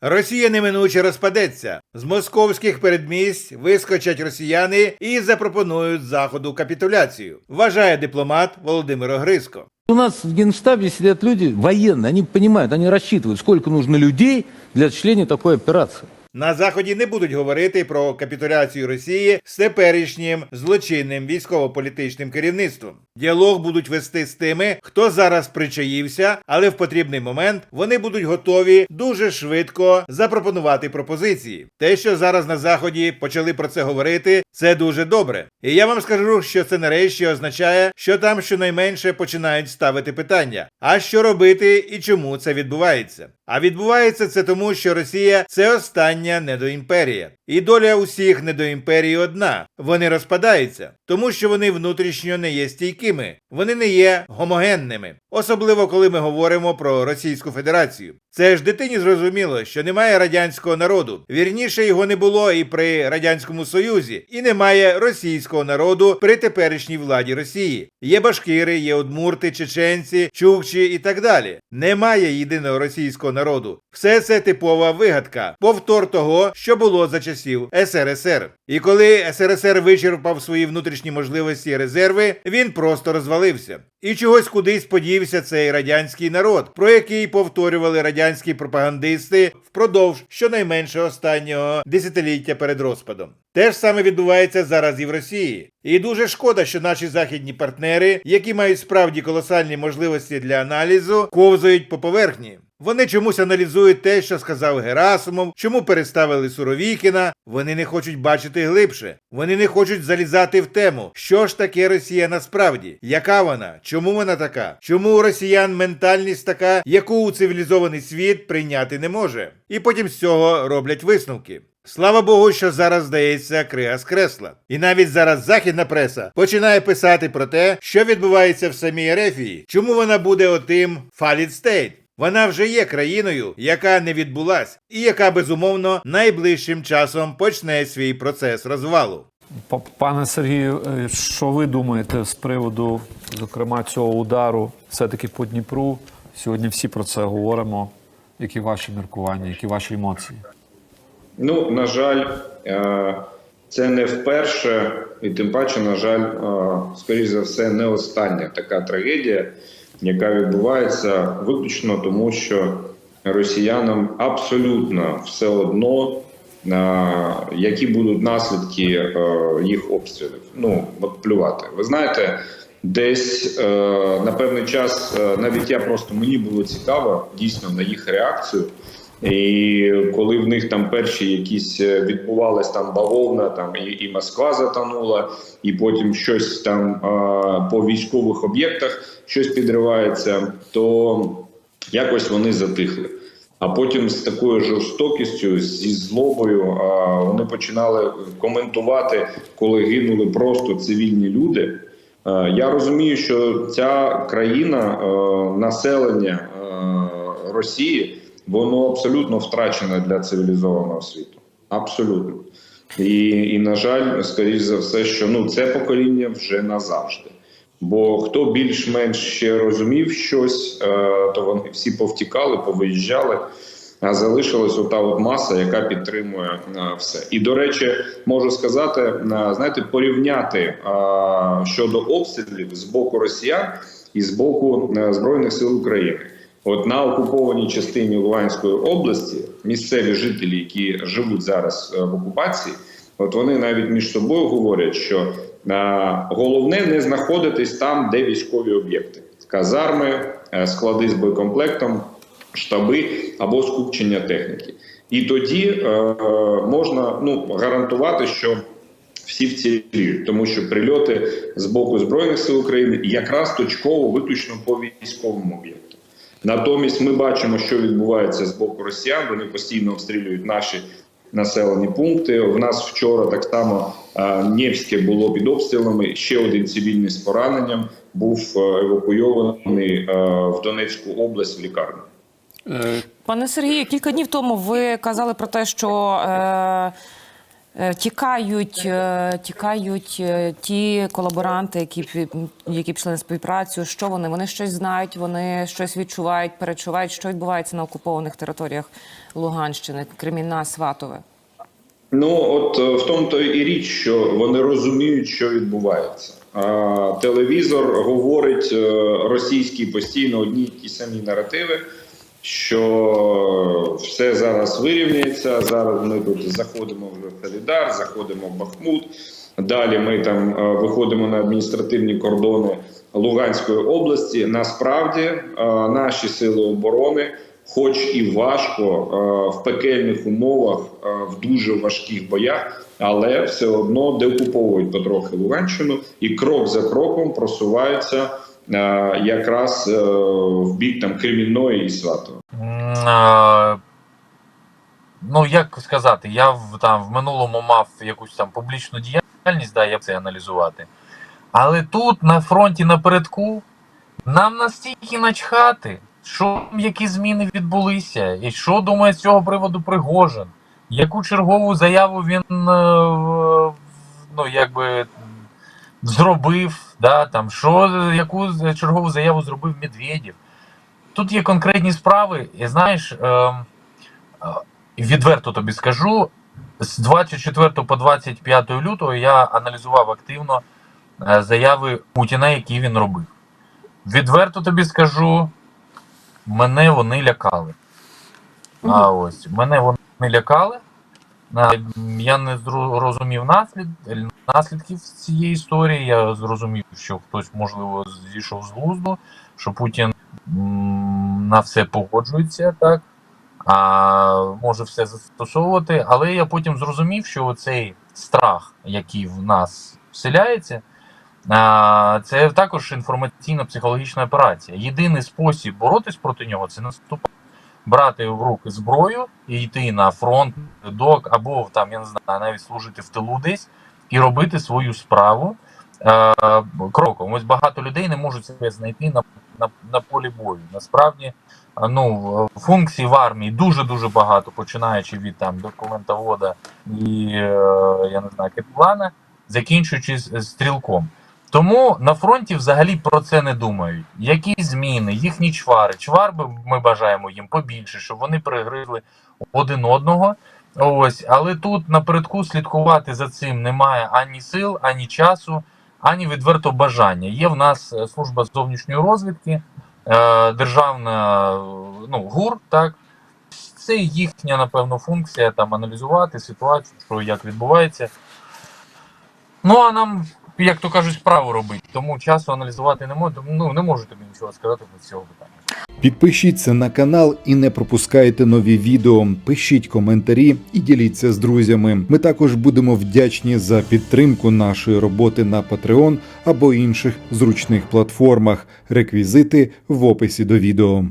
Росія неминуче розпадеться. З московських передмість вискочать росіяни і запропонують заходу капітуляцію. Вважає дипломат Володимир Огриско. У нас в Генштабе сидят люди военные, они понимают, они рассчитывают, сколько нужно людей для членів такой операции. На заході не будуть говорити про капітуляцію Росії з теперішнім злочинним військово-політичним керівництвом. Діалог будуть вести з тими, хто зараз причаївся, але в потрібний момент вони будуть готові дуже швидко запропонувати пропозиції. Те, що зараз на заході почали про це говорити, це дуже добре. І я вам скажу, що це нарешті означає, що там щонайменше починають ставити питання: а що робити і чому це відбувається? А відбувається це тому, що Росія це остання недоімперія. І доля усіх недоімперій одна. Вони розпадаються, тому що вони внутрішньо не є стійкими, вони не є гомогенними. Особливо коли ми говоримо про Російську Федерацію. Це ж дитині зрозуміло, що немає радянського народу. Вірніше його не було і при радянському союзі, і немає російського народу при теперішній владі Росії. Є башкири, є удмурти, чеченці, чукчі і так далі. Немає єдиного російського народу. Все це типова вигадка, повтор того, що було за часів СРСР. І коли СРСР вичерпав свої внутрішні можливості і резерви, він просто розвалився. І чогось кудись подівся цей радянський народ, про який повторювали радянські пропагандисти впродовж щонайменше останнього десятиліття перед розпадом. Те ж саме відбувається зараз і в Росії. І дуже шкода, що наші західні партнери, які мають справді колосальні можливості для аналізу, ковзають по поверхні. Вони чомусь аналізують те, що сказав Герасимов, чому переставили Суровікіна. Вони не хочуть бачити глибше. Вони не хочуть залізати в тему, що ж таке Росія насправді, яка вона, чому вона така, чому у росіян ментальність така, яку у цивілізований світ прийняти не може. І потім з цього роблять висновки. Слава Богу, що зараз здається крига з кресла. І навіть зараз західна преса починає писати про те, що відбувається в самій Ерефії, чому вона буде отим фаліт стейт. Вона вже є країною, яка не відбулась, і яка безумовно найближчим часом почне свій процес розвалу. Пане Сергію, е, що ви думаєте з приводу, зокрема, цього удару все-таки по Дніпру? Сьогодні всі про це говоримо. Які ваші міркування, які ваші емоції? Ну, на жаль, е, це не вперше, і тим паче, на жаль, е, скоріш за все, не остання така трагедія, яка відбувається виключно тому, що росіянам абсолютно все одно, е, які будуть наслідки е, їх обстрілів. Ну, от плювати. Ви знаєте, десь е, на певний час навіть я просто мені було цікаво дійсно на їх реакцію. І коли в них там перші якісь е, відбувались там бавовна, там і, і Москва затонула, і потім щось там по військових об'єктах щось підривається, то якось вони затихли. А потім з такою жорстокістю, зі злобою, вони починали коментувати, коли гинули просто цивільні люди. Я розумію, що ця країна, населення Росії, воно абсолютно втрачене для цивілізованого світу. Абсолютно. І, і на жаль, скоріш за все, що ну це покоління вже назавжди. Бо хто більш-менш ще розумів щось, е, то вони всі повтікали, повиїжджали. А залишилась ота от маса, яка підтримує е, все. І до речі, можу сказати, е, знаєте, порівняти щодо обстрілів з боку росіян і з боку збройних сил України. От на окупованій частині Луганської області місцеві жителі, які живуть зараз е, в окупації, от вони навіть між собою говорять, що е, головне не знаходитись там, де військові об'єкти, казарми, е, склади з боєкомплектом, штаби або скупчення техніки. І тоді е, можна ну гарантувати, що всі вціліють, тому що прильоти з боку збройних сил України якраз точково виключно по військовому об'єкту. Натомість ми бачимо, що відбувається з боку росіян. Вони постійно обстрілюють наші населені пункти. У нас вчора так само е, Нєвське було під обстрілами. Ще один цивільний з пораненням був е, евакуйований е, в Донецьку область в лікарню. Пане Сергію, кілька днів тому ви казали про те, що Е, Тікають, е, тікають е, ті колаборанти, які які пішли на співпрацю. Що вони? Вони щось знають, вони щось відчувають, перечувають, що відбувається на окупованих територіях Луганщини, Кремінна, Сватове. Ну, от е, в тому то і річ, що вони розуміють, що відбувається. Телевізор говорить е, російський постійно одні й ті самі наративи, що все зараз вирівняється. Зараз ми тут заходимо в Солідар, заходимо в Бахмут. Далі ми там е, виходимо на адміністративні кордони Луганської області. Насправді е, наші сили оборони, хоч і важко е, в пекельних умовах, в дуже важких боях, але все одно деокуповують потрохи Луганщину і крок за кроком просуваються якраз е, в бік там Кремінної і Сватова. Ну, як сказати, я в, там, в минулому мав якусь там публічну діяльність, да, я це аналізувати. Але тут, на фронті напередку, нам настільки начхати, що які зміни відбулися, і що думає з цього приводу Пригожин, яку чергову заяву він е, ну, якби, зробив, да, там, що, яку чергову заяву зробив Медведєв. Тут є конкретні справи, і знаєш, е, е, відверто тобі скажу, з 24 по 25 лютого я аналізував активно е, заяви Путіна, які він робив. Відверто тобі скажу, мене вони лякали. А ось мене вони лякали. Я не зру- розумів наслід, наслідків цієї історії. Я зрозумів, що хтось, можливо, зійшов з глузду, що Путін на все погоджується, так, а може все застосовувати. Але я потім зрозумів, що цей страх, який в нас вселяється, це також інформаційно-психологічна операція. Єдиний спосіб боротись проти нього це наступати. Брати в руки зброю і йти на фронт, док, або там, я не знаю, навіть служити в тилу десь і робити свою справу е, кроком. Ось багато людей не можуть себе знайти на, на, на полі бою. Насправді, ну, функцій в армії дуже-дуже багато, починаючи від там документовода і е, я не знаю, капелана, закінчуючи стрілком. Тому на фронті взагалі про це не думають. Які зміни, їхні чвари. Чвар ми бажаємо їм побільше, щоб вони перегризли один одного. Ось, але тут напередку слідкувати за цим немає ані сил, ані часу, ані відверто бажання. Є в нас е, служба зовнішньої розвідки, е, державна ну, ГУР, так. Це їхня, напевно, функція там аналізувати ситуацію, що як відбувається. Ну, а нам, як то кажуть, справу робити. Тому часу аналізувати не можу, ну, не можу тобі нічого сказати про цього питання. Підпишіться на канал і не пропускайте нові відео. Пишіть коментарі і діліться з друзями. Ми також будемо вдячні за підтримку нашої роботи на Patreon або інших зручних платформах. Реквізити в описі до відео.